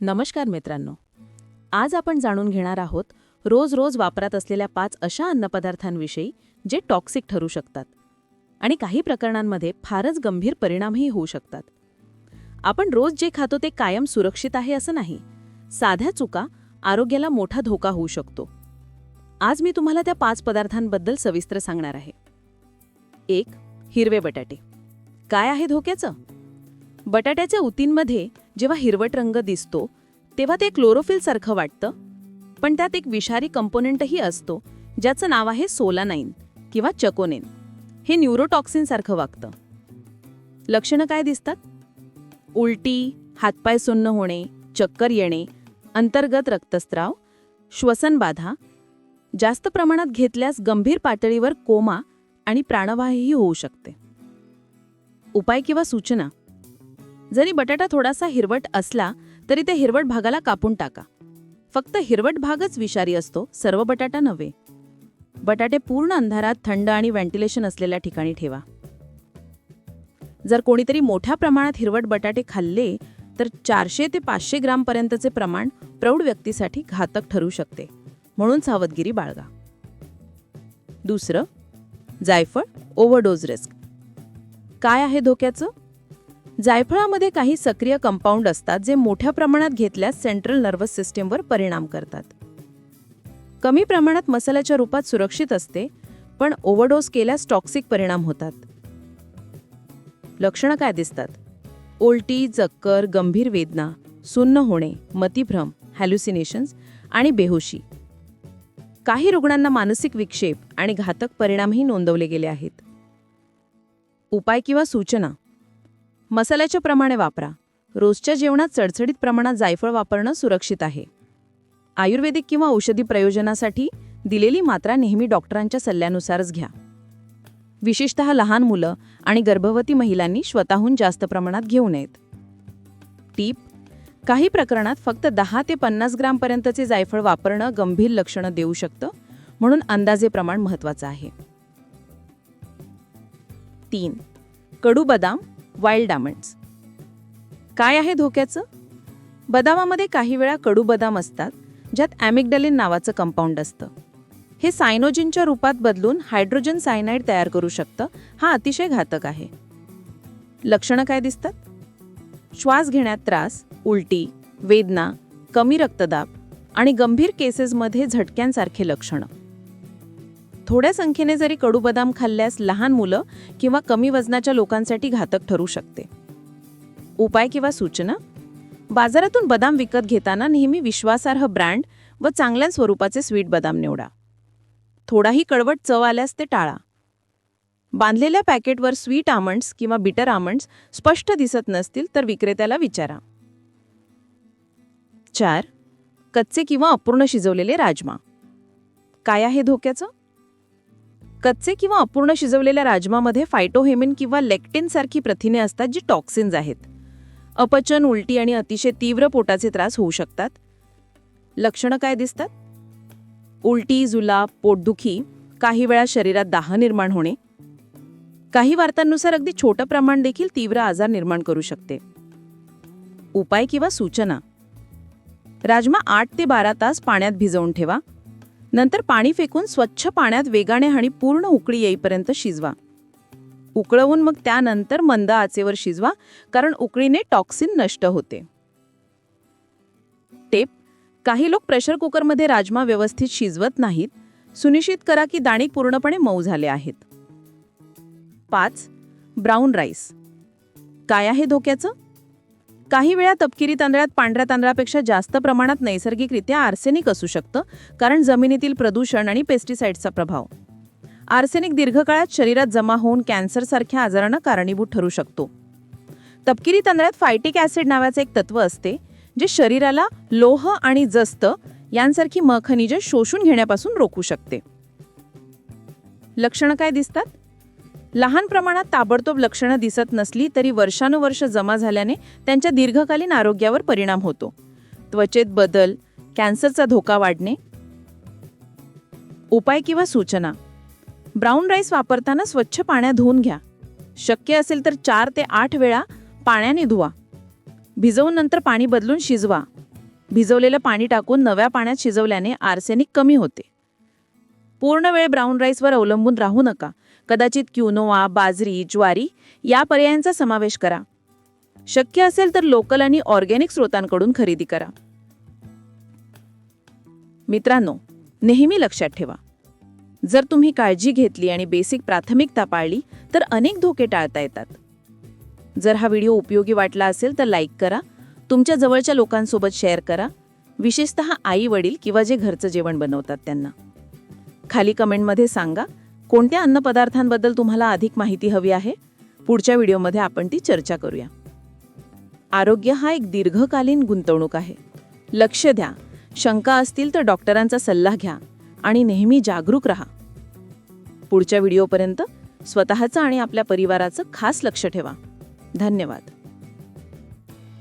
नमस्कार मित्रांनो. आज आपण जाणून घेणार आहोत रोज रोज वापरात असलेल्या पाच अशा अन्नपदार्थांविषयी जे टॉक्सिक ठरू शकतात आणि काही प्रकरणांमध्ये फारच गंभीर परिणामही होऊ शकतात. आपण रोज जे खातो ते कायम सुरक्षित आहे असं नाही. साध्या चुका आरोग्याला मोठा धोका होऊ शकतो. आज मी तुम्हाला त्या पाच पदार्थांबद्दल सविस्तर सांगणार आहे. एक हिरवे बटाटे. काय आहे धोक्याचं? बटाट्याच्या उतींमध्ये जेव्हा हिरवट रंग दिसतो तेव्हा ते क्लोरोफिलसारखं वाटतं. पण त्यात एक विषारी कंपोनेंटही असतो ज्याचं नाव आहे सोलानाईन किंवा चकोनेन. हे न्यूरोटॉक्सिनसारखं वागतं. लक्षणं काय दिसतात? उलटी हातपाय सुन्न होणे चक्कर येणे अंतर्गत रक्तस्राव श्वसनबाधा जास्त प्रमाणात घेतल्यास गंभीर पातळीवर कोमा आणि प्राणवाहीही होऊ शकते. उपाय किंवा सूचना. जरी बटाटा थोडासा हिरवट असला तरी त्या हिरवट भागाला कापून टाका. फक्त हिरवट भागच विषारी असतो सर्व बटाटा नव्हे. बटाटे पूर्ण अंधारात थंड आणि व्हेंटिलेशन असलेल्या ठिकाणी ठेवा. जर कोणीतरी मोठ्या प्रमाणात हिरवट बटाटे खाल्ले तर चारशे ते पाचशे ग्रामपर्यंतचे प्रमाण प्रौढ व्यक्तीसाठी घातक ठरू शकते. म्हणून सावधगिरी बाळगा. दुसरं जायफळ ओव्हरडोज रिस्क. काय आहे धोक्याचं? जायफळामध्ये काही सक्रिय कंपाऊंड असतात जे मोठ्या प्रमाणात घेतल्यास सेंट्रल नर्वस सिस्टीमवर परिणाम करतात. कमी प्रमाणात मसाल्याच्या रूपात सुरक्षित असते पण ओव्हरडोस केल्यास टॉक्सिक परिणाम होतात. लक्षणं काय दिसतात? ओलटी चक्कर गंभीर वेदना सुन्न होणे मतिभ्रम हॅल्युसिनेशन्स आणि बेहोशी. काही रुग्णांना मानसिक विक्षेप आणि घातक परिणामही नोंदवले गेले आहेत. उपाय किंवा सूचना. मसाल्याच्या प्रमाणे वापरा. रोजच्या जेवणात चडचडीत प्रमाणात जायफळ वापरणं सुरक्षित आहे. आयुर्वेदिक किंवा औषधी प्रयोजनासाठी दिलेली मात्रा नेहमी डॉक्टरांच्या सल्ल्यानुसारच घ्या. विशेषतः लहान मुलं आणि गर्भवती महिलांनी स्वतःहून जास्त प्रमाणात घेऊ नयेत. टीप काही प्रकरणात फक्त दहा ते पन्नास ग्रामपर्यंतचे जायफळ वापरणं गंभीर लक्षणं देऊ शकतं म्हणून अंदाजे प्रमाण महत्वाचं आहे. तीन कडू बदाम वाईल्ड आमंड्स काय आहे धोक्याचं? बदामामध्ये काही वेळा कडू बदाम असतात ज्यात ॲमिग्डलिन नावाचं कंपाऊंड असतं. हे सायनोजिनच्या रूपात बदलून हायड्रोजन सायनाईड तयार करू शकतं हा अतिशय घातक आहे. लक्षणं काय दिसतात? श्वास घेण्यात त्रास उलटी वेदना कमी रक्तदाब आणि गंभीर केसेसमध्ये झटक्यांसारखे लक्षणं. थोड्या संख्येने जरी कडू बदाम खाल्ल्यास लहान मुलं किंवा कमी वजनाच्या लोकांसाठी घातक ठरू शकते. उपाय किंवा सूचना? बाजारातून बदाम विकत घेताना नेहमी विश्वासार्ह ब्रँड व चांगल्या स्वरूपाचे स्वीट बदाम निवडा. थोडाही कडवट चव आल्यास ते टाळा. बांधलेल्या पॅकेटवर स्वीट आमंड्स किंवा बिटर आमंड्स स्पष्ट दिसत नसतील तर विक्रेत्याला विचारा. चार कच्चे किंवा अपूर्ण शिजवलेले राजमा. काय आहे धोक्याचं? कच्चे किंवा अपूर्ण शिजवलेल्या राजमामध्ये फायटोहेमिन किंवा लेक्टिन सारखी प्रथिने असतात जी टॉक्सिन्स आहेत. अपचन उलटी आणि अतिशय तीव्र पोटाचे त्रास होऊ शकतात. लक्षणं काय दिसतात? उलटी जुलाब पोटदुखी काही वेळा शरीरात दाह निर्माण होणे. काही वार्तांनुसार अगदी छोटं प्रमाण देखील तीव्र आजार निर्माण करू शकते. उपाय किंवा सूचना. राजमा आठ ते बारा तास पाण्यात भिजवून ठेवा. नंतर पाणी फेकून स्वच्छ पाण्यात वेगाने आणि पूर्ण उकळी येईपर्यंत शिजवा. उकळवून मग त्यानंतर मंद आचेवर शिजवा कारण उकळीने टॉक्सिन नष्ट होते. टेप. काही लोक प्रेशर कुकरमध्ये राजमा व्यवस्थित शिजवत नाहीत. सुनिश्चित करा की दाणे पूर्णपणे मऊ झाले आहेत. पाच. Brown rice. काय आहे धोक्याचं? काही वेळा तपकिरी तांदळात पांढऱ्या तांदळापेक्षा जास्त प्रमाणात नैसर्गिकरित्या आर्सेनिक असू शकतं कारण जमिनीतील प्रदूषण आणि पेस्टिसाइड्सचा प्रभाव. आर्सेनिक दीर्घकाळात शरीरात जमा होऊन कॅन्सरसारख्या आजारांना कारणीभूत ठरू शकतो. तपकिरी तांदळात फायटिक ॲसिड नावाचे एक तत्व असते जे शरीराला लोह आणि जस्त यांसारखी म खनिजे शोषून घेण्यापासून रोखू शकते. लक्षणं काय दिसतात? लहान प्रमाणात ताबडतोब लक्षणं दिसत नसली तरी वर्षानुवर्ष जमा झाल्याने त्यांच्या दीर्घकालीन आरोग्यावर परिणाम होतो. त्वचेत बदल कॅन्सरचा धोका वाढणे. उपाय किंवा सूचना. ब्राऊन राईस वापरताना स्वच्छ पाण्यात धुवून घ्या. शक्य असेल तर चार ते आठ वेळा पाण्याने धुवा. भिजवून नंतर पाणी बदलून शिजवा. भिजवलेलं पाणी टाकून नव्या पाण्यात शिजवल्याने आर्सेनिक कमी होते. पूर्ण वेळ ब्राऊन राईसवर अवलंबून राहू नका. कदाचित क्युनोआ बाजरी ज्वारी या पर्यायांचा समावेश करा. शक्य असेल तर लोकल आणि ऑर्गॅनिक स्रोतांकडून खरेदी करा. मित्रांनो नेहमी लक्षात ठेवा. जर तुम्ही काळजी घेतली आणि बेसिक प्राथमिकता पाळली तर अनेक धोके टाळता येतात. जर हा व्हिडिओ उपयोगी वाटला असेल तर लाईक करा तुमच्या जवळच्या लोकांसोबत शेअर करा विशेषतः आई वडील किंवा जे घरचं जेवण बनवतात त्यांना. खाली कमेंटमध्ये सांगा कोणत्या अन्नपदार्थांबद्दल तुम्हाला अधिक माहिती हवी आहे? पुढच्या व्हिडिओमध्ये आपण ती चर्चा करूया. आरोग्य हा एक दीर्घकालीन गुंतवणूक आहे. लक्ष द्या. शंका असतील तर डॉक्टरांचा सल्ला घ्या आणि नेहमी जागरूक राहा. पुढच्या व्हिडिओपर्यंत स्वतःचं आणि आपल्या परिवाराचं खास लक्ष ठेवा. धन्यवाद.